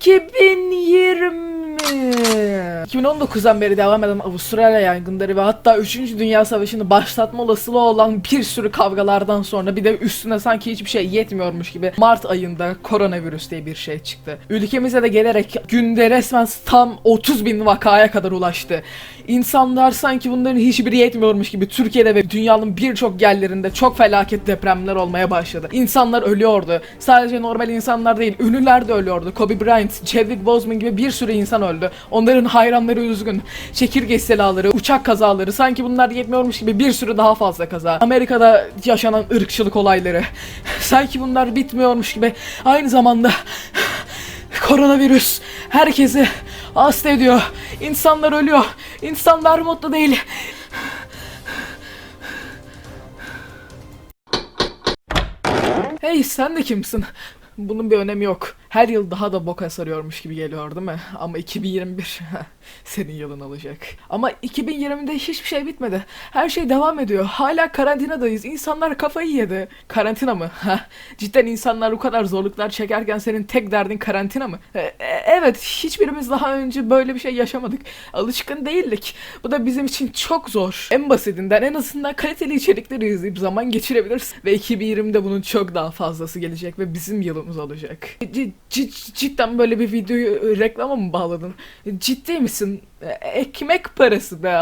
2020 2019'dan beri devam eden Avustralya yangınları ve hatta 3. Dünya Savaşı'nı başlatma olasılığı olan bir sürü kavgalardan sonra bir de üstüne sanki hiçbir şey yetmiyormuş gibi Mart ayında koronavirüs diye bir şey çıktı. Ülkemize de gelerek günde resmen tam 30 bin vakaya kadar ulaştı. İnsanlar sanki bunların hiçbiri yetmiyormuş gibi Türkiye'de ve dünyanın birçok yerlerinde çok felaket depremler olmaya başladı. İnsanlar ölüyordu. Sadece normal insanlar değil, ünlüler de ölüyordu. Kobe Bryant, Chadwick Boseman gibi bir sürü insan öldü. Onların hayranları üzgün. Çekirge istelaları, uçak kazaları, sanki bunlar yetmiyormuş gibi bir sürü daha fazla kaza. Amerika'da yaşanan ırkçılık olayları. Sanki bunlar bitmiyormuş gibi aynı zamanda koronavirüs herkesi hasta ediyor. İnsanlar ölüyor. İnsanlar mutlu değil. Hey sen de kimsin? Bunun bir önemi yok. Her yıl daha da boka sarıyormuş gibi geliyor değil mi? Ama 2021 senin yılın olacak. Ama 2020'de hiçbir şey bitmedi. Her şey devam ediyor. Hala karantinadayız. İnsanlar kafayı yedi. Karantina mı? Cidden insanlar bu kadar zorluklar çekerken senin tek derdin karantina mı? E, e, evet, hiçbirimiz daha önce böyle bir şey yaşamadık. Alışkın değildik. Bu da bizim için çok zor. En basitinden en azından kaliteli içerikleri izleyip zaman geçirebiliriz. Ve 2020'de bunun çok daha fazlası gelecek ve bizim yılımız olacak. C- cidden böyle bir videoyu e, reklama mı bağladın? Ciddi misin? E, Ekmek parası be